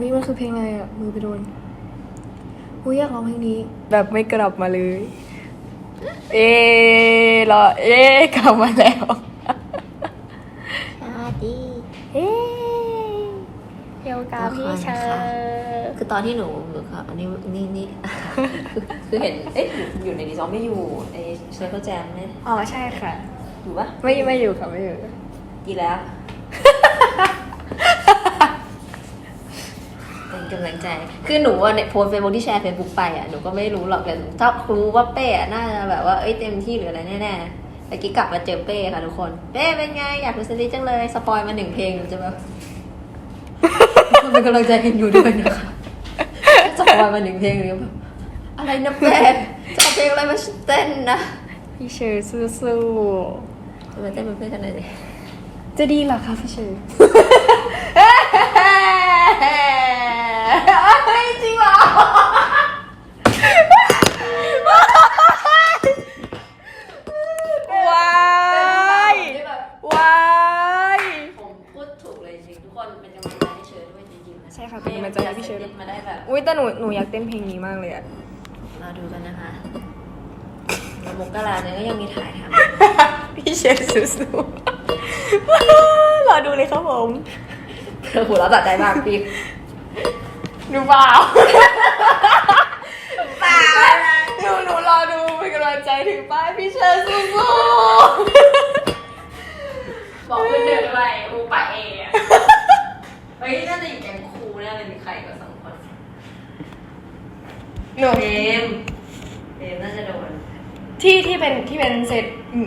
นี่มันคือเพลงอะไรอะมือไปโดนอุ้ยอยากร้องเพลงนี้ แบบไม่กลับมาเลย เอ๊ะรอเอ๊ะกลับมาแล้วสวัสดีเอ๊ะเกี่ยวกับพี่เชอร์คือตอนที่หนูอยู่ค่ะอันนี้นี่นี่คือคือเห็นเอ๊ะอยู่อยู่ในดีซอมไม่อยู่ไอเชฟเขาแจมเนี่ยอ๋อใช่ค่ะ อยู่ปะไม่ไม่อยู่ค่ะไม่อยู่ดีแล้ว เป็น กำลังใจ คือหนูอะเนี่ยโพสเฟซบุ๊กที่แชร์เฟซบุ๊กไปอะหนูก็ไม่รู้หรอกแต่ถ้ารู้ว่าเป้อะน่าจะแบบว่าเอ้ยเต็มที่หรืออะไรแน่ๆแต่กี้กลับมาเจอเป้ค่ะทุกคน เป้เป็นไง อยากดูซีรีส์จังเลยสปอยมาหนึ่งเพลงหนูจะแบบ เป็นกำลังใจกันอยู่ด้วยนะคะสปอยมาหนึ่งเพลงหรือแบบอะไรนะเป้จะเอาเพลงอะไรมาเต้นนะพี่เชอร์สู้จะมาเต้นเป็นเพื่อนกันหน่อยดิๆจะดีเหรอคะพี่เชอร์ เฮ้ยจริงเหรอ ว้ายว้าย ผมพูดถูกเลยจริงทุกคนเป็นกำลังใจให้เชิญด้วยจริงๆนะ ใช่ค่ะเป็นกำลังใจให้พี่เชอร์ด้วยมาได้แบบอุ้ยแต่หนูหนูอยากเต้นเพลงนี้มากเลยอะมาดูกันนะคะแล้วมกราเนี่ยก็ยังมีถ่ายทพี่เชฟสู้ๆรอดูเลยครับผมำเธอหัวเราะตัดใจมากพี่ดูเปล่าเปล่าหนูหนูรอดูเป็นกำลังใจถึงป้ายพี่เชฟสู้บอกเพื่อนเดินไปอูไปเองอะเฮ้ยน่าจะอยู่แกงครูแน่เลยมีใครกับสองคนๆหนูเอมเอมน่าจะโดนที่ที่เป็นที่เป็นเซต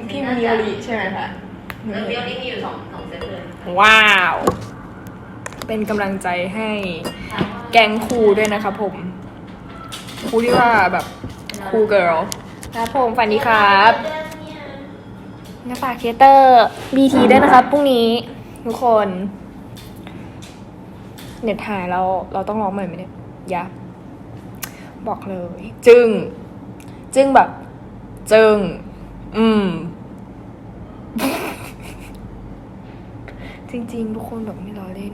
พี่มิโอริใช่ไหมคะเรื่องเดียวนี้มีอยู่สองสองเซตเลยว้าว เป็นกำลังใจให้แกงครูด้วยนะครับผม ครูที่ว่าแบบครูเกิร์ลครับผมฝันดีครับน้าฝากเทเตอร์บีทีด้วยนะครับพรุ่งนี้ทุกคน เน็ตหายเราเราต้องร้องใหม่ไหมเนี่ยอยาบอกเลย จึง จึงแบบ จึง อืม จริง ๆ ทุกคนแบบไม่ล้อเล่น